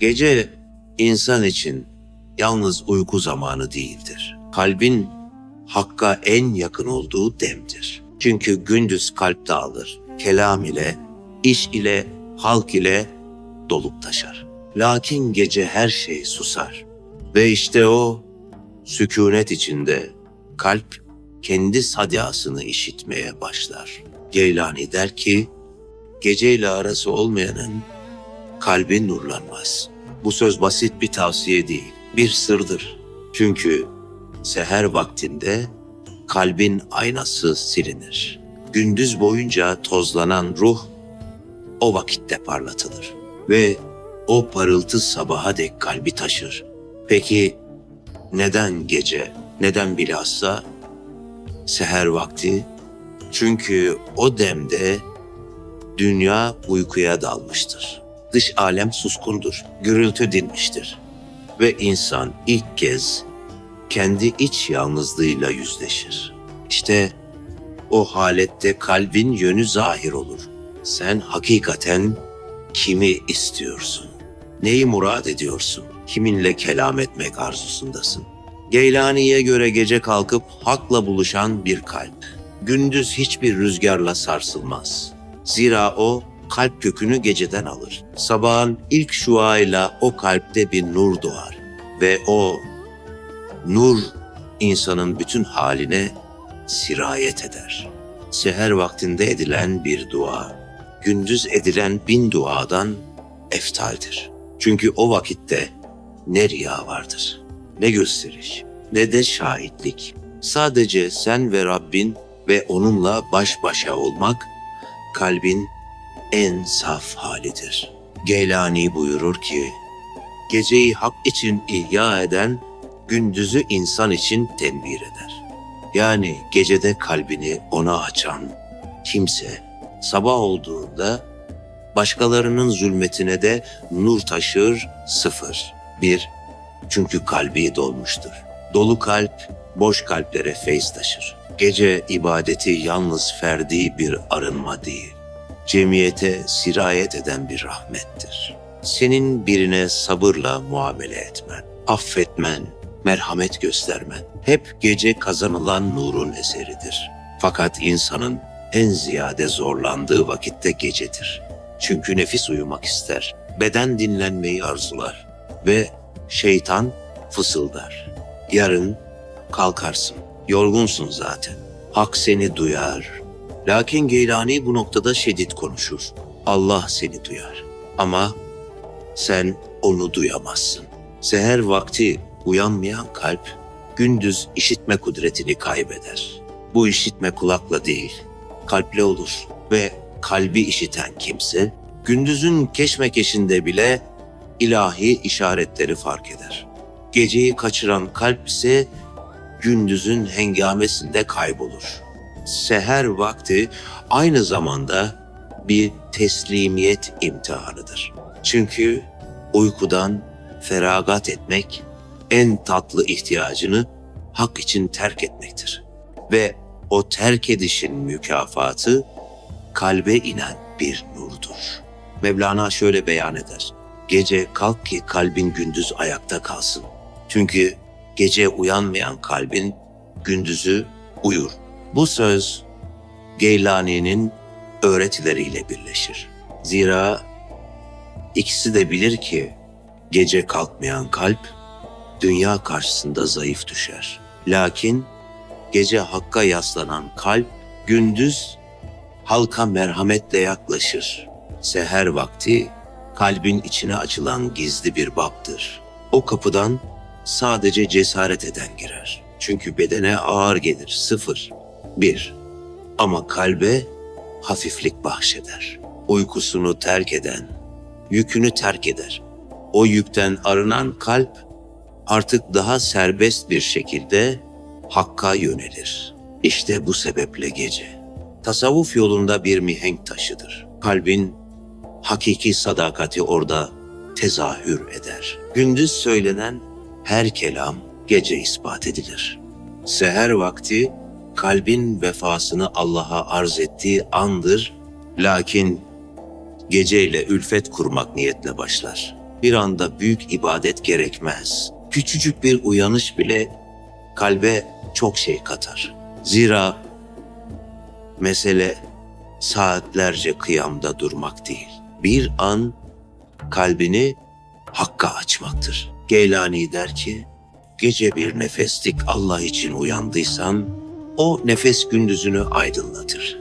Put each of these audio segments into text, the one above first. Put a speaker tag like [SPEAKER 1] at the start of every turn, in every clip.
[SPEAKER 1] Gece insan için yalnız uyku zamanı değildir. Kalbin Hakk'a en yakın olduğu demdir. Çünkü gündüz kalp dağılır. Kelam ile, iş ile, halk ile dolup taşar. Lakin gece her şey susar. Ve işte o sükunet içinde kalp kendi sadasını işitmeye başlar. Geylani der ki, geceyle arası olmayanın kalbi nurlanmaz. Bu söz basit bir tavsiye değil, bir sırdır. Çünkü seher vaktinde kalbin aynası silinir. Gündüz boyunca tozlanan ruh o vakitte parlatılır ve o parıltı sabaha dek kalbi taşır. Peki neden gece, neden bilhassa seher vakti? Çünkü o demde dünya uykuya dalmıştır. Dış alem suskundur, gürültü dinmiştir. Ve insan ilk kez kendi iç yalnızlığıyla yüzleşir. İşte o halette kalbin yönü zahir olur. Sen hakikaten kimi istiyorsun? Neyi murad ediyorsun? Kiminle kelam etmek arzusundasın? Geylani'ye göre gece kalkıp hakla buluşan bir kalp. Gündüz hiçbir rüzgarla sarsılmaz. Zira o kalp kökünü geceden alır. Sabahın ilk şuayla o kalpte bir nur doğar ve o nur insanın bütün haline sirayet eder. Seher vaktinde edilen bir dua, gündüz edilen bin duadan eftaldir. Çünkü o vakitte ne riya vardır, ne gösteriş, ne de şahitlik. Sadece sen ve Rabbin ve onunla baş başa olmak kalbin en saf halidir. Geylani buyurur ki, geceyi hak için ihya eden, gündüzü insan için tenvir eder. Yani gecede kalbini ona açan kimse sabah olduğunda başkalarının zulmetine de nur taşır sıfır. Bir, çünkü kalbi dolmuştur. Dolu kalp boş kalplere feyz taşır. Gece ibadeti yalnız ferdi bir arınma değil cemiyete sirayet eden bir rahmettir. Senin birine sabırla muamele etmen, affetmen, merhamet göstermen hep gece kazanılan nurun eseridir. Fakat insanın en ziyade zorlandığı vakitte gecedir. Çünkü nefis uyumak ister, beden dinlenmeyi arzular ve şeytan fısıldar. Yarın kalkarsın, yorgunsun zaten. Hak seni duyar, Lakin Geylani bu noktada şiddet konuşur. Allah seni duyar. Ama sen onu duyamazsın. Seher vakti uyanmayan kalp gündüz işitme kudretini kaybeder. Bu işitme kulakla değil, kalple olur ve kalbi işiten kimse gündüzün keşmekeşinde bile ilahi işaretleri fark eder. Geceyi kaçıran kalp ise gündüzün hengamesinde kaybolur seher vakti aynı zamanda bir teslimiyet imtihanıdır. Çünkü uykudan feragat etmek en tatlı ihtiyacını hak için terk etmektir. Ve o terk edişin mükafatı kalbe inen bir nurdur. Mevlana şöyle beyan eder. Gece kalk ki kalbin gündüz ayakta kalsın. Çünkü gece uyanmayan kalbin gündüzü uyur. Bu söz Geylani'nin öğretileriyle birleşir. Zira ikisi de bilir ki gece kalkmayan kalp dünya karşısında zayıf düşer. Lakin gece hakka yaslanan kalp gündüz halka merhametle yaklaşır. Seher vakti kalbin içine açılan gizli bir baptır. O kapıdan sadece cesaret eden girer. Çünkü bedene ağır gelir, sıfır. Bir, ama kalbe hafiflik bahşeder. Uykusunu terk eden, yükünü terk eder. O yükten arınan kalp artık daha serbest bir şekilde hakka yönelir. İşte bu sebeple gece tasavvuf yolunda bir mihenk taşıdır. Kalbin hakiki sadakati orada tezahür eder. Gündüz söylenen her kelam gece ispat edilir. Seher vakti kalbin vefasını Allah'a arz ettiği andır. Lakin geceyle ülfet kurmak niyetle başlar. bir anda büyük ibadet gerekmez. Küçücük bir uyanış bile kalbe çok şey katar. Zira mesele saatlerce kıyamda durmak değil. Bir an kalbini Hakk'a açmaktır. Geylani der ki, gece bir nefeslik Allah için uyandıysan, o nefes gündüzünü aydınlatır.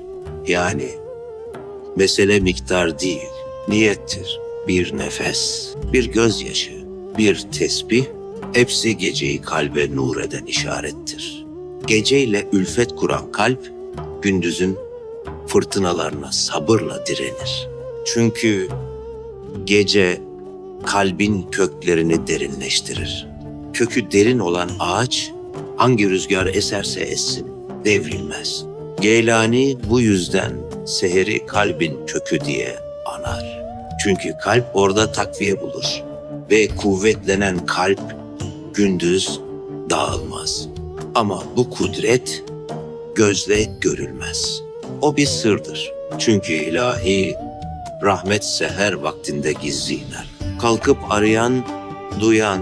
[SPEAKER 1] Yani mesele miktar değil, niyettir. Bir nefes, bir gözyaşı, bir tesbih, hepsi geceyi kalbe nur eden işarettir. Geceyle ülfet kuran kalp, gündüzün fırtınalarına sabırla direnir. Çünkü gece kalbin köklerini derinleştirir. Kökü derin olan ağaç hangi rüzgar eserse essin devrilmez. Geylani bu yüzden seheri kalbin kökü diye anar. Çünkü kalp orada takviye bulur ve kuvvetlenen kalp gündüz dağılmaz. Ama bu kudret gözle görülmez. O bir sırdır. Çünkü ilahi rahmet seher vaktinde gizli iner. Kalkıp arayan, duyan,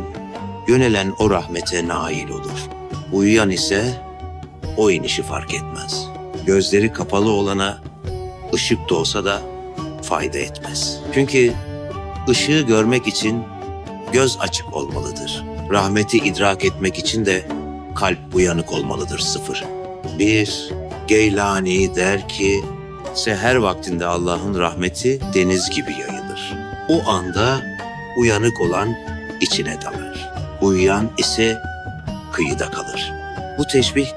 [SPEAKER 1] yönelen o rahmete nail olur. Uyuyan ise o inişi fark etmez. Gözleri kapalı olana ışık da olsa da fayda etmez. Çünkü ışığı görmek için göz açık olmalıdır. Rahmeti idrak etmek için de kalp uyanık olmalıdır sıfır. Bir, Geylani der ki, seher vaktinde Allah'ın rahmeti deniz gibi yayılır. O anda uyanık olan içine dalar. Uyuyan ise kıyıda kalır. Bu teşbih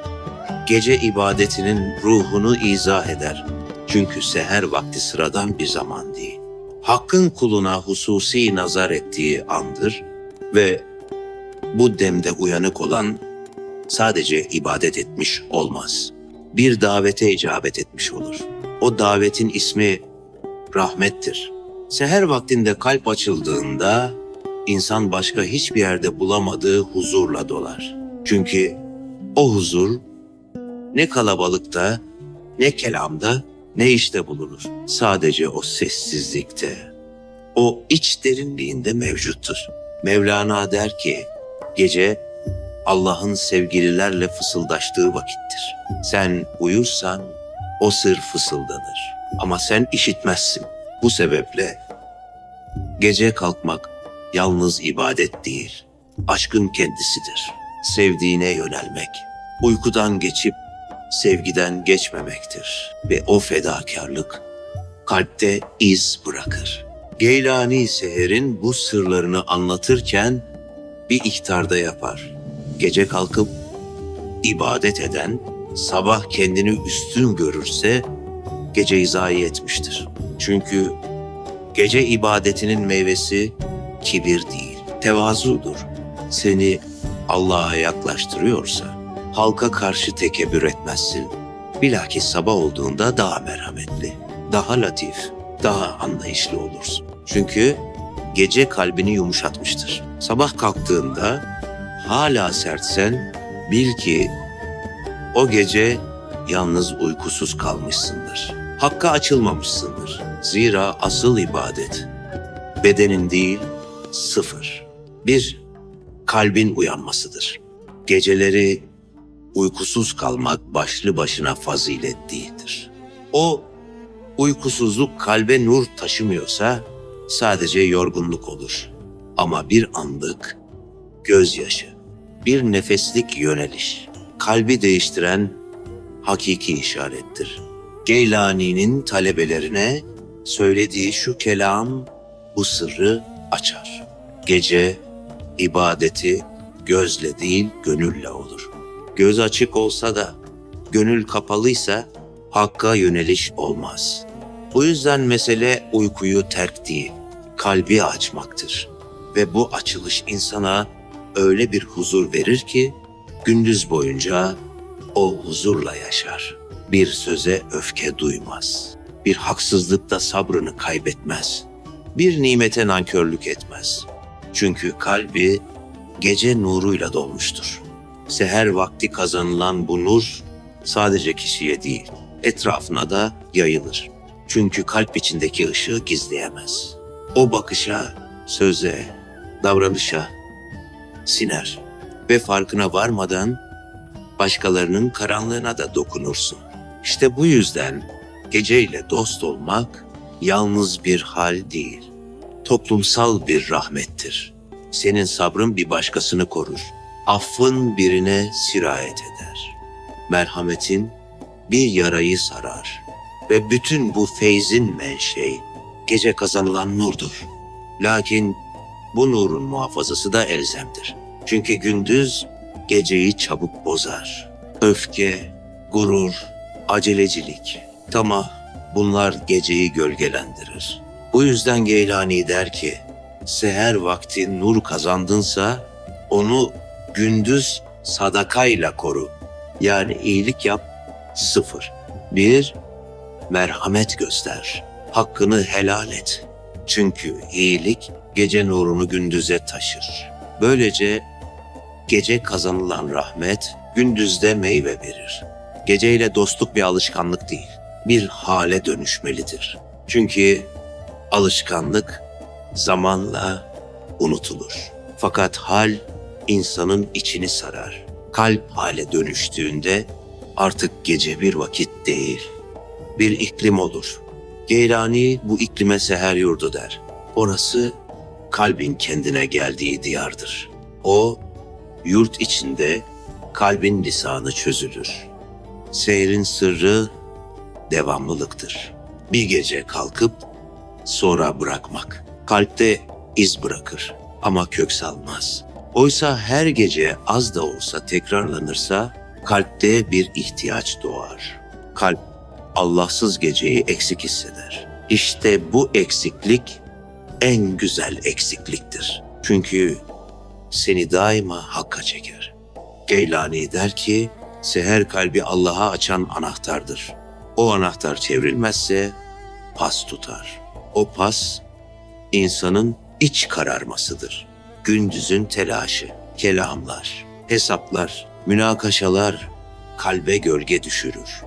[SPEAKER 1] gece ibadetinin ruhunu izah eder. Çünkü seher vakti sıradan bir zaman değil. Hakkın kuluna hususi nazar ettiği andır ve bu demde uyanık olan sadece ibadet etmiş olmaz. Bir davete icabet etmiş olur. O davetin ismi rahmettir. Seher vaktinde kalp açıldığında insan başka hiçbir yerde bulamadığı huzurla dolar. Çünkü o huzur ne kalabalıkta, ne kelamda, ne işte bulunur. Sadece o sessizlikte, o iç derinliğinde mevcuttur. Mevlana der ki, gece Allah'ın sevgililerle fısıldaştığı vakittir. Sen uyursan o sır fısıldanır. Ama sen işitmezsin. Bu sebeple gece kalkmak yalnız ibadet değil, aşkın kendisidir. Sevdiğine yönelmek, uykudan geçip sevgiden geçmemektir. Ve o fedakarlık kalpte iz bırakır. Geylani Seher'in bu sırlarını anlatırken bir ihtarda yapar. Gece kalkıp ibadet eden sabah kendini üstün görürse geceyi zayi etmiştir. Çünkü gece ibadetinin meyvesi kibir değil, tevazudur. Seni Allah'a yaklaştırıyorsa halka karşı tekebbür etmezsin. Bilakis sabah olduğunda daha merhametli, daha latif, daha anlayışlı olursun. Çünkü gece kalbini yumuşatmıştır. Sabah kalktığında hala sertsen bil ki o gece yalnız uykusuz kalmışsındır. Hakka açılmamışsındır. Zira asıl ibadet bedenin değil sıfır. Bir, kalbin uyanmasıdır. Geceleri uykusuz kalmak başlı başına fazilet değildir. O uykusuzluk kalbe nur taşımıyorsa sadece yorgunluk olur. Ama bir anlık gözyaşı, bir nefeslik yöneliş, kalbi değiştiren hakiki işarettir. Geylani'nin talebelerine söylediği şu kelam bu sırrı açar. Gece ibadeti gözle değil gönülle olur. Göz açık olsa da gönül kapalıysa hakka yöneliş olmaz. Bu yüzden mesele uykuyu terk değil, kalbi açmaktır. Ve bu açılış insana öyle bir huzur verir ki gündüz boyunca o huzurla yaşar. Bir söze öfke duymaz. Bir haksızlıkta sabrını kaybetmez. Bir nimete nankörlük etmez. Çünkü kalbi gece nuruyla dolmuştur. Seher vakti kazanılan bu nur sadece kişiye değil, etrafına da yayılır. Çünkü kalp içindeki ışığı gizleyemez. O bakışa söze, davranışa siner ve farkına varmadan başkalarının karanlığına da dokunursun. İşte bu yüzden geceyle dost olmak yalnız bir hal değil, toplumsal bir rahmettir. Senin sabrın bir başkasını korur. Affın birine sirayet eder. Merhametin bir yarayı sarar. Ve bütün bu feyzin menşei gece kazanılan nurdur. Lakin bu nurun muhafazası da elzemdir. Çünkü gündüz geceyi çabuk bozar. Öfke, gurur, acelecilik, tamah bunlar geceyi gölgelendirir. Bu yüzden Geylani der ki, seher vakti nur kazandınsa onu gündüz sadakayla koru. Yani iyilik yap, sıfır. Bir, merhamet göster. Hakkını helal et. Çünkü iyilik gece nurunu gündüze taşır. Böylece gece kazanılan rahmet gündüzde meyve verir. Geceyle dostluk bir alışkanlık değil, bir hale dönüşmelidir. Çünkü alışkanlık zamanla unutulur. Fakat hal insanın içini sarar. Kalp hale dönüştüğünde artık gece bir vakit değil, bir iklim olur. Geylani bu iklime seher yurdu der. Orası kalbin kendine geldiği diyardır. O yurt içinde kalbin lisanı çözülür. Seyrin sırrı devamlılıktır. Bir gece kalkıp sonra bırakmak. Kalpte iz bırakır ama kök salmaz. Oysa her gece az da olsa tekrarlanırsa kalpte bir ihtiyaç doğar. Kalp Allahsız geceyi eksik hisseder. İşte bu eksiklik en güzel eksikliktir. Çünkü seni daima hakka çeker. Geylani der ki, seher kalbi Allah'a açan anahtardır. O anahtar çevrilmezse pas tutar. O pas insanın iç kararmasıdır. Gündüzün telaşı, kelamlar, hesaplar, münakaşalar kalbe gölge düşürür.